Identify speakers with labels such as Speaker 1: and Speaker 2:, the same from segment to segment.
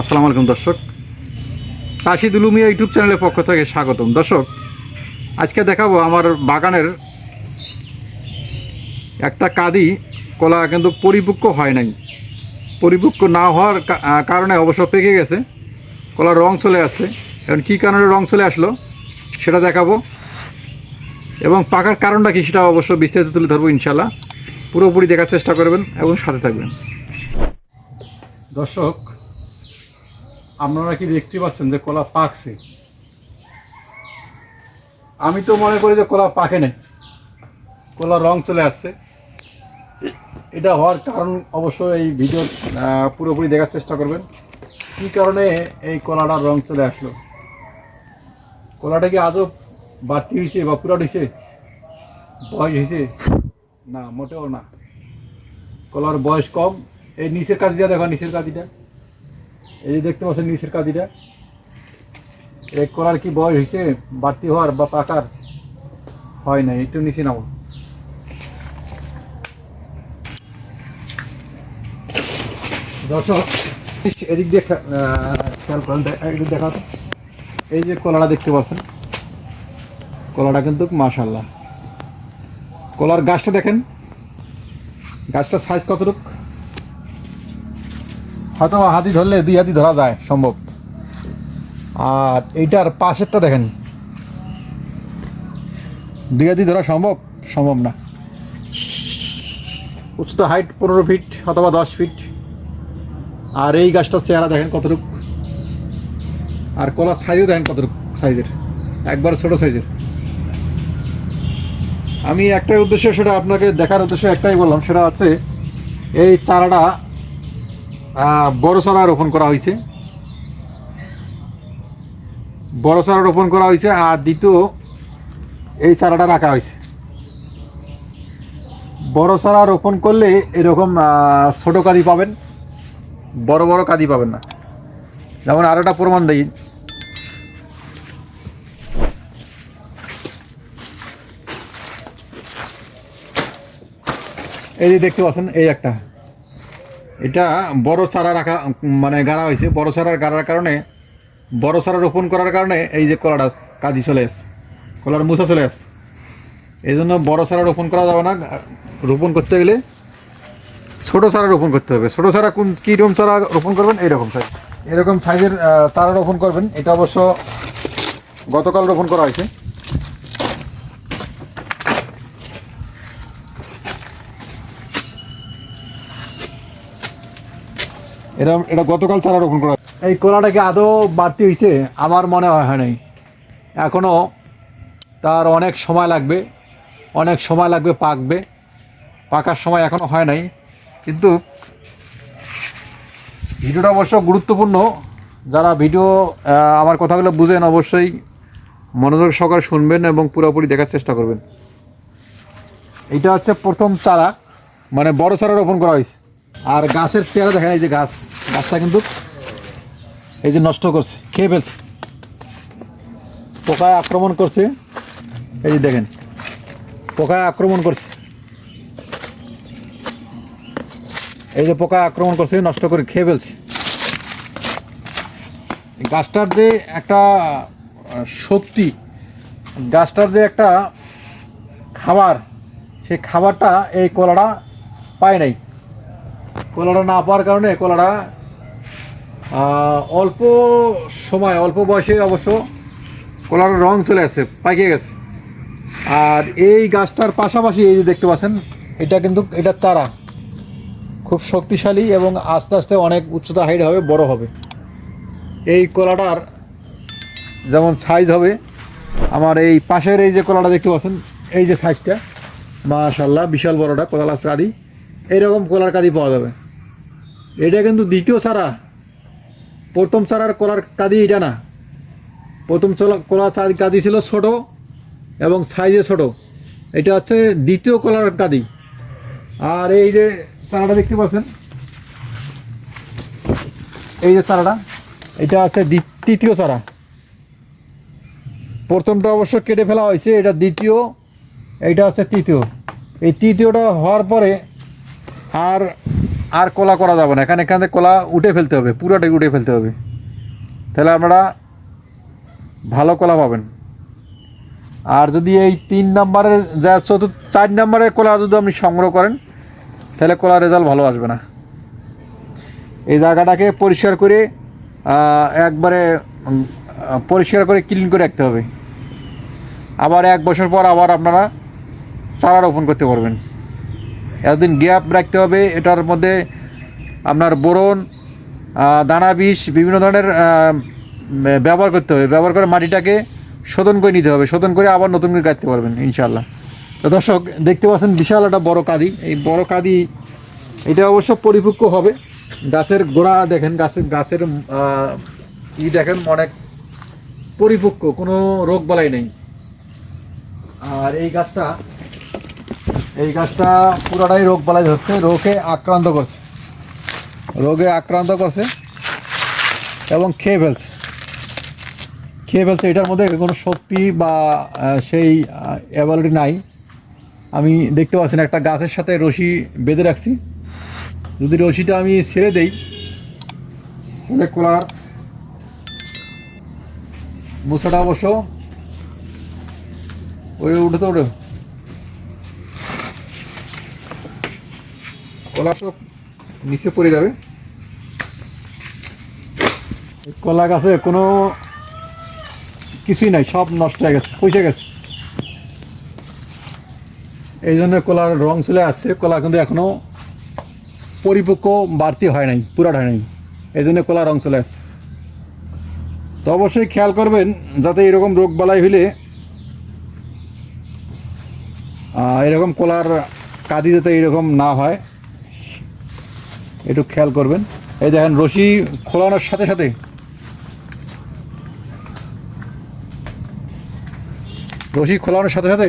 Speaker 1: আসসালামু আলাইকুম, দর্শক। চাষি দুলুমিয়া ইউটিউব চ্যানেলের পক্ষ থেকে স্বাগতম। দর্শক, আজকে দেখাবো আমার বাগানের একটা কাদি, কলা কিন্তু পরিপক্ক হয় নাই। পরিপক্ক না হওয়ার কারণে অবশ্য পেকে গেছে। কলার রং চলে আসছে। এখন কী কারণে রং চলে আসলো, সেটা দেখাবো। এবং পাকার কারণটা কি সেটা অবশ্য বিস্তারিত তুলে ধরবো ইনশাল্লাহ পুরোপুরি দেখার চেষ্টা করবেন এবং সাথে থাকবেন। দর্শক আপনারা কি দেখতে পাচ্ছেন যে কলা পাকছে? আমি তো মনে করি যে কলা পাকে নাই। কলা রং চলে আসছে। এটা হওয়ার কারণ অবশ্য এই ভিডিও পুরোপুরি দেখার চেষ্টা করবেন। কী কারণে এই কলাটার রং চলে আসলো? কলাটা কি আজও বাড়তি হয়েছে বা পুরাট হয়েছে? বয়স হয়েছে? না, মোটেও না। কলার বয়স কম। এই নিচের কাদিটা দেখো, নিচের কাদিটা। এই দেখতে পাচ্ছেন নিচের কাদিটা। এই কলার কি বয়স হয়েছে? বাড়তি হওয়ার বা পাকার হয় না একটু নিচে নামো দর্শক, এদিক দিয়ে খেয়াল করেন এদিক দেখা এই যে কলাটা দেখতে পাচ্ছেন, কলাটা কিন্তু মাশাল্লাহ কলার গাছটা দেখেন, গাছটার সাইজ কতটুক? হয়তো হাতি ধরলে দুই হাতি ধরা যায়, সম্ভব। আর এইটার পাশেরটা দেখেন। দুই হাতি ধরা সম্ভব? সম্ভব না। উচ্চতা হাইট পনেরো ফিট অথবা দশ ফিট আর এই গাছটার চেহারা দেখেন কতটুক। আর কলার সাইজও দেখেন কতটুক সাইজের একবার ছোট সাইজের আমি একটাই উদ্দেশ্য, সেটা আপনাকে দেখার উদ্দেশ্য একটাই বললাম, সেটা হচ্ছে এই চারাটা বড় চারা রোপণ করা হয়েছে। বড় চারা রোপণ করা হয়েছে আর দ্বিতীয় এই চারাটা রাখা হয়েছে। বড় চারা রোপণ করলে এরকম ছোট কাদি পাবেন, বড় বড় কাদি পাবেন না। যেমন আর একটা প্রমাণ দিই। এই যে দেখতে পাচ্ছেন, এই একটা। এটা বড় চারা রাখা মানে গাড়া হয়েছে। বড় চারা গাড়ার কারণে, বড় চারা রোপণ করার কারণে এই যে কলাটা কাদি চলে আসে কলার মুসা চলে আসে এই জন্য বড় চারা রোপণ করা যাবে না। রোপণ করতে গেলে ছোট চারা রোপণ করতে হবে। ছোট চারা কোন, কীরকম চারা রোপণ করবেন? এইরকম সাইজ এরকম সাইজের চারা রোপণ করবেন। এটা অবশ্য গতকাল রোপণ করা হয়েছে। এরকম এটা গতকাল চারা রোপণ করা এই কলাটাকে আদৌ বাড়তি হয়েছে? আমার মনে হয় হয় নাই। এখনও তার অনেক সময় লাগবে অনেক সময় লাগবে পাকবে। পাকার সময় এখনও হয় নাই। কিন্তু ভিডিওটা অবশ্য গুরুত্বপূর্ণ। যারা ভিডিও আমার কথাগুলো বুঝেন অবশ্যই মনোযোগ সহকারে শুনবেন এবং পুরোপুরি দেখার চেষ্টা করবেন। এটা হচ্ছে প্রথম চারা মানে বড় চারা রোপণ করা হয়েছে। আর গাছের চেহারা দেখেন এই যে গাছ, গাছটা কিন্তু এই যে নষ্ট করছে, খেয়ে ফেলছে। পোকায় আক্রমণ করছে, এই যে দেখেন, পোকায় আক্রমণ করছে। এই যে পোকায় আক্রমণ করছে, নষ্ট করে খেয়ে ফেলছে। গাছটার যে একটা শক্তি, গাছটার যে একটা খাবার, সেই খাবারটা এই কলাটা পায় নাই। কলাটা না পাওয়ার কারণে কলাটা অল্প সময়, অল্প বয়সে অবশ্য কলার রং চলে আসে পাকিয়ে গেছে। আর এই গাছটার পাশাপাশি এই যে দেখতে পাচ্ছেন, এটা কিন্তু এটা চারা। খুব শক্তিশালী এবং আস্তে আস্তে অনেক উচ্চতা হাইট হবে, বড় হবে। এই কলাটার যেমন সাইজ হবে, আমার এই পাশের এই যে কলাটা দেখতে পাচ্ছেন, এই যে সাইজটা মাশাল্লাহ বিশাল বড়টা কলার কাদি। এইরকম কলার কাদি পাওয়া যাবে। এটা কিন্তু দ্বিতীয় চারা প্রথম চারার কলার কাদি এটা না। প্রথম কলা কাদি ছিল ছোট এবং সাইজে ছোট। এটা হচ্ছে দ্বিতীয় কলার কাদি আর এই যে চারাটা দেখতে পাচ্ছেন, এই যে চারাটা, এটা আছে তৃতীয় চারা। প্রথমটা অবশ্য কেটে ফেলা হয়েছে, এটা দ্বিতীয় এইটা হচ্ছে তৃতীয়। এই তৃতীয়টা হওয়ার পরে আর আর কলা করা যাবে না। এখানে এখানে কলা উঠে ফেলতে হবে, পুরোটাই উঠে ফেলতে হবে। তাহলে আপনারা ভালো কলা পাবেন। আর যদি এই তিন নম্বরের যা চতুর্থ চার নম্বরের কলা যদি আপনি সংগ্রহ করেন, তাহলে কলার রেজাল্ট ভালো আসবে না। এই জায়গাটাকে পরিষ্কার করে একবারে পরিষ্কার করে ক্লিন করে রাখতে হবে। আবার এক বছর পর আবার আপনারা চারা রোপণ করতে পারবেন। এতদিন গ্যাপ রাখতে হবে, এটার মধ্যে আপনার বোরন দানা বিষ, বিভিন্ন ধরনের ব্যবহার করতে হবে। ব্যবহার করে মাটিটাকে শোধন করে নিতে হবে। শোধন করে আবার নতুন করে কাটতে পারবেন ইনশাল্লাহ তো দর্শক, দেখতে পাচ্ছেন বিশাল একটা বড় কাদি। এই বড় কাদি, এটা অবশ্য পরিপক্ক হবে। গাছের গোড়া দেখেন, গাছের গাছের ই দেখেন, অনেক পরিপক্ক, কোনো রোগ বালাই নেই। আর এই গাছটা এই গাছটা পুরোটাই রোগ বালাই ধরছে রোগে আক্রান্ত করছে। রোগে আক্রান্ত করছে এবং খেয়ে ফেলছে। খেয়ে ফেলছে, এটার মধ্যে কোনো শক্তি বা সেই অ্যাবিলিটি নাই। আমি দেখতে পাচ্ছি না, একটা গাছের সাথে রশি বেঁধে রাখছি। যদি রশিটা আমি ছেড়ে দেই, তাহলে কলার মুসাটা অবশ্য ওই উঠে তো ওঠে কলা সব নিচে পড়ে যাবে। কলা গাছে কোনো কিছুই নাই, সব নষ্ট হয়ে গেছে পয়সা গেছে। এই জন্য কলার রং চলে আসছে, কলা কিন্তু এখনও পরিপক্ক বাড়তি হয় নাই, পুরাট হয় নাই। এই জন্য কলা রং চলে আসছে। তো অবশ্যই খেয়াল করবেন, যাতে এরকম রোগ বালাই হইলে এরকম কলার কাদি যাতে এরকম না হয়। একটু খেয়াল করবেন। এই দেখেন, রশি খোলানোর সাথে সাথে রশি খোলানোর সাথে সাথে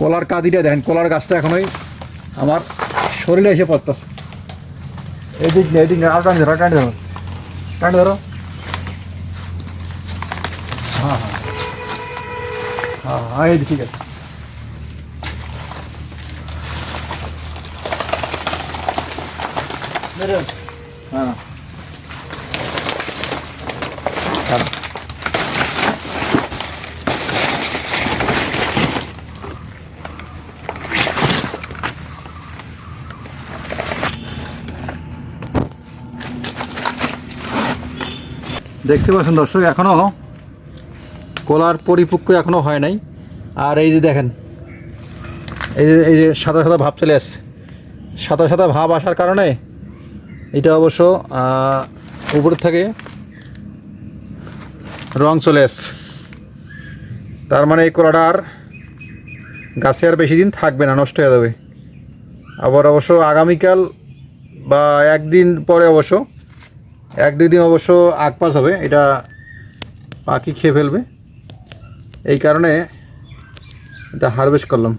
Speaker 1: কলার কাদিটা দেখেন, কলার গাছটা এখনোই আমার শরীরে এসে পড়তেছে। এদিক নেই এদিক নেই আর টান ধরো, টানি ধরো টানি ধরো। হ্যাঁ হ্যাঁ। হ্যাঁ হ্যাঁ এই ঠিক আছে। হ্যাঁ। দেখতে পাচ্ছেন দর্শক, এখনও কলার পরিপক্ক এখনও হয় নাই। আর এই যে দেখেন, এই যে এই যে সাদা সাদা ভাব চলে আসছে। সাদা সাদা ভাব আসার কারণে এটা অবশ্য উপরের থেকে রং চলে তার মানে এই কলাটা আর গাছে আর বেশি দিন থাকবে না, নষ্ট হয়ে যাবে। আবার অবশ্য আগামীকাল বা একদিন পরে অবশ্য এক দুই দিন অবশ্য আগপাস হবে, এটা পাখি খেয়ে ফেলবে। এই কারণে এটা হারভেস্ট করলাম।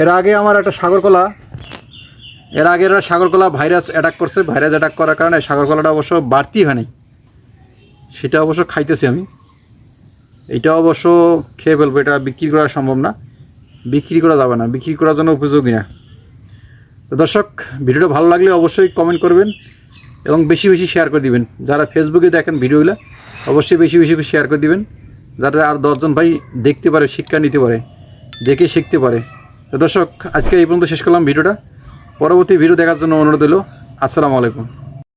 Speaker 1: এর আগে আমার একটা সাগরকলা এর আগে একটা সাগরকলা ভাইরাস অ্যাটাক করছে। ভাইরাস অ্যাটাক করার কারণে সাগরকলাটা অবশ্য বাড়তি হয় নাই সেটা অবশ্য খাইতেছি আমি। এটা অবশ্য খেয়ে ফেলব, এটা বিক্রি করা সম্ভব না। বিক্রি করা যাবে না, বিক্রি করার জন্য উপযোগী না। তো দর্শক, ভিডিওটা ভালো লাগলে অবশ্যই কমেন্ট করবেন এবং বেশি বেশি শেয়ার করে দিবেন। যারা ফেসবুকে দেখেন ভিডিওগুলো, অবশ্যই বেশি বেশি শেয়ার করে দিবেন। যাতে আর দশজন ভাই দেখতে পারে, শিক্ষা নিতে পারে, দেখে শিখতে পারে। তো দর্শক, আজকে এই পর্যন্ত শেষ করলাম ভিডিওটা। পরবর্তী ভিডিও দেখার জন্য অনুরোধ হলো আসসালামু আলাইকুম।